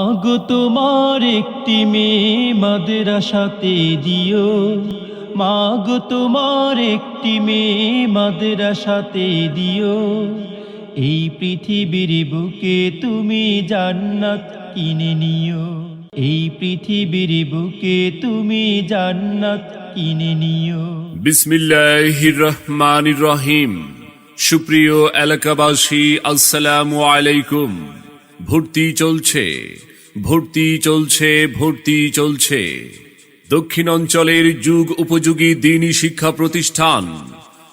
আগো তোমার একটি মেয়ে মাদ্রাসাতে দিও। মাগো তোমার একটি মেয়ে মাদ্রাসাতে দিও। এই পৃথিবীর বুকে তুমি জান্নাত কিনে নিও। এই পৃথিবীর বুকে তুমি জান্নাত কিনে নিও। বিসমিল্লাহির রহমানির রহিম। সুপ্রিয় এলাকাবাসী, আসসালামু আলাইকুম। ভর্তি চলছে ভর্তি চলছে ভর্তি চলছে। দক্ষিণ অঞ্চলের যুগ উপযোগী দিনী শিক্ষা প্রতিষ্ঠান,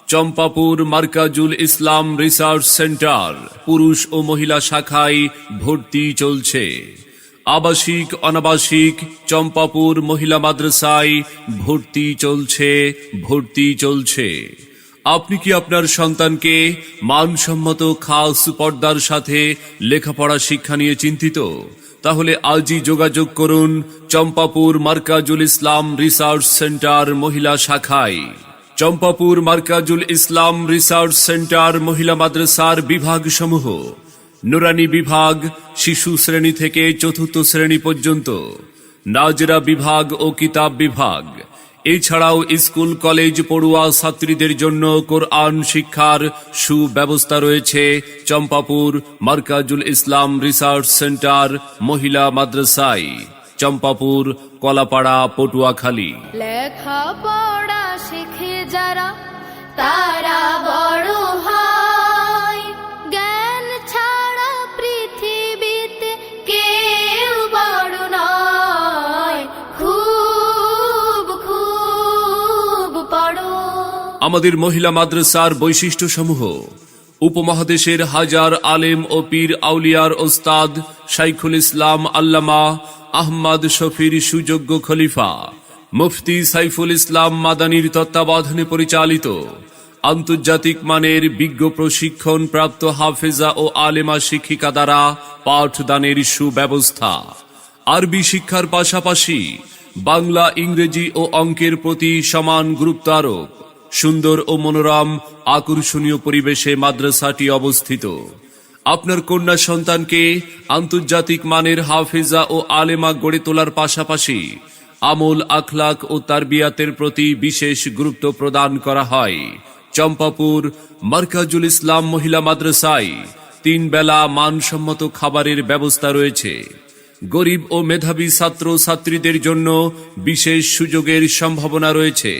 চম্পাপুর মার্কাজুল ইসলাম রিসার্চ সেন্টার, পুরুষ ও মহিলা শাখায় ভর্তি চলছে। আবাসিক, অনাবাসিক, চম্পাপুর মহিলা মাদ্রাসায় ভর্তি চলছে ভর্তি চলছে। আপনি কি আপনার সন্তানকে মানসম্মত খাস পর্দার সাথে লেখাপড়া শিক্ষা নিয়ে চিন্তিত? তাহলে আজই যোগাযোগ করুন চম্পাপুর মার্কাজুল ইসলাম রিসার্চ সেন্টার মহিলা শাখায়। চম্পাপুর মার্কাজুল ইসলাম রিসার্চ সেন্টার মহিলা মাদ্রাসার বিভাগসমূহ। নুরানি বিভাগ শিশু শ্রেণি থেকে চতুর্থ শ্রেণি পর্যন্ত। নাজরা বিভাগ ও কিতাব বিভাগ। এছাড়াও স্কুল, কলেজ, পড়ুয়া ছাত্রীদের জন্য কোরআন শিক্ষার সুব্যবস্থা রয়েছে। চম্পাপুর মার্কাজুল ইসলাম রিসার্চ সেন্টার, মহিলা মাদ্রাসায়। চম্পাপুর, কলাপাড়া, পটুয়াখালী। লেখা পড়া শিখে যারা, তারা বড় আমাদের মহিলা মাদ্রাসার বৈশিষ্ট্য সমূহ উপমহাদেশের হাজার আলেম ও পীর আউলিয়ার ওস্তাদ শাইখুল ইসলাম আল্লামা আহমদ শফির সুযোগ্য খলিফা, মুফতি সাইফুল ইসলাম মাদানির তত্ত্বাবধানে পরিচালিত, আন্তর্জাতিক মানের বিজ্ঞ প্রশিক্ষণ প্রাপ্ত হাফেজা ও আলেমা শিক্ষিকা দ্বারা পাঠদানের সুব্যবস্থা। আরবি শিক্ষার পাশাপাশি বাংলা, ইংরেজি ও অঙ্কের প্রতি সমান গুরুত্ব আরোপ। সুন্দর ও মনোরম, আকর্ষণীয় পরিবেশে মাদ্রাসাটি অবস্থিত। আপনার কন্যা সন্তানকে আন্তর্জাতিক মানের হাফেজা ও আলেমা গড়ে তোলার পাশাপাশি আমল, আখলাক ও তারবিয়াতের প্রতি বিশেষ গুরুত্ব প্রদান করা হয়। চম্পাপুর, মার্কাজুল ইসলাম মহিলা মাদ্রাসায় তিন বেলা মানসম্মত খাবারের ব্যবস্থা রয়েছে। গরিব ও মেধাবী ছাত্র ছাত্রীদের জন্য বিশেষ সুযোগের সম্ভাবনা রয়েছে।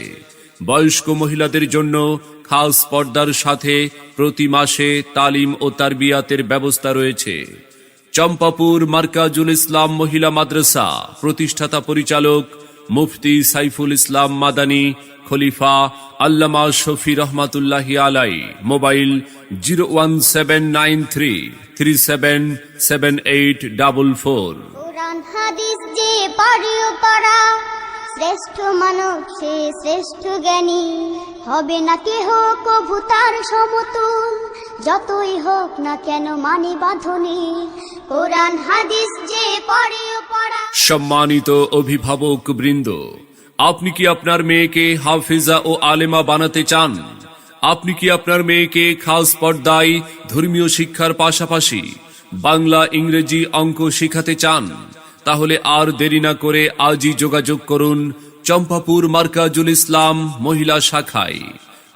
বয়স্ক মহিলাদের জন্য খাস পর্দার সাথে প্রতি মাসে তালিম ও তারবিয়াতের ব্যবস্থা রয়েছে। চম্পাপুর মার্কাজুল ইসলাম মহিলা মাদ্রাসা, প্রতিষ্ঠাতা পরিচালক মুফতি সাইফুল ইসলাম মাদানী, খলিফা আল্লামা শফি রহমাতুল্লাহি আলাই, mobile zero one seven nine three three seven seven eight double four. শ্রেষ্ঠ মানব সে শ্রেষ্ঠ জ্ঞানী। হবে না কেহ কভু তার সমতুল। যতই হোক না কেন মানে বাঁধনি। কোরআন, হাদিস যে পারিও পড়া। সম্মানিত অভিভাবক বৃন্দ, আপনি কি আপনার মেয়েকে হাফিজা ও আলেমা বানাতে চান? আপনি কি আপনার মেয়েকে খাস পর্দায় ধর্মীয় শিক্ষার পাশাপাশি বাংলা ইংরেজি অঙ্ক শেখাতে চান? তাহলে আর দেরি না করে আজই যোগাযোগ করুন চম্পাপুর মার্কাজুল ইসলাম মহিলা শাখায়।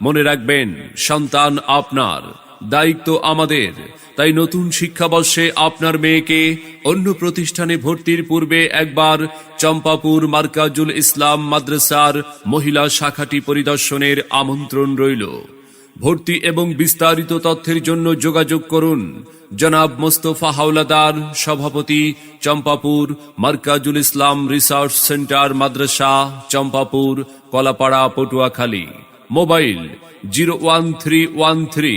মনে রাখবেন, সন্তান আপনার, দায়িত্ব আমাদের। তাই নতুন শিক্ষাবর্ষে আপনার মেয়েকে অন্য প্রতিষ্ঠানে ভর্তির পূর্বে একবার চম্পাপুর মার্কাজুল ইসলাম মাদ্রাসার মহিলা শাখাটি পরিদর্শনের আমন্ত্রণ রইল। ভর্তি এবং বিস্তারিত তথ্যের জন্য যোগাযোগ করুন। জনাব মোস্তফা হাওলাদার, সভাপতি, চম্পাপুর, মার্কাজুল ইসলাম রিসার্চ সেন্টার, মাদ্রাসা, Champapur, Kalapara, Patuakhali. Mobile zero one three one three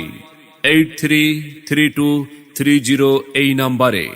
eight three three two three zero এই নাম্বারে।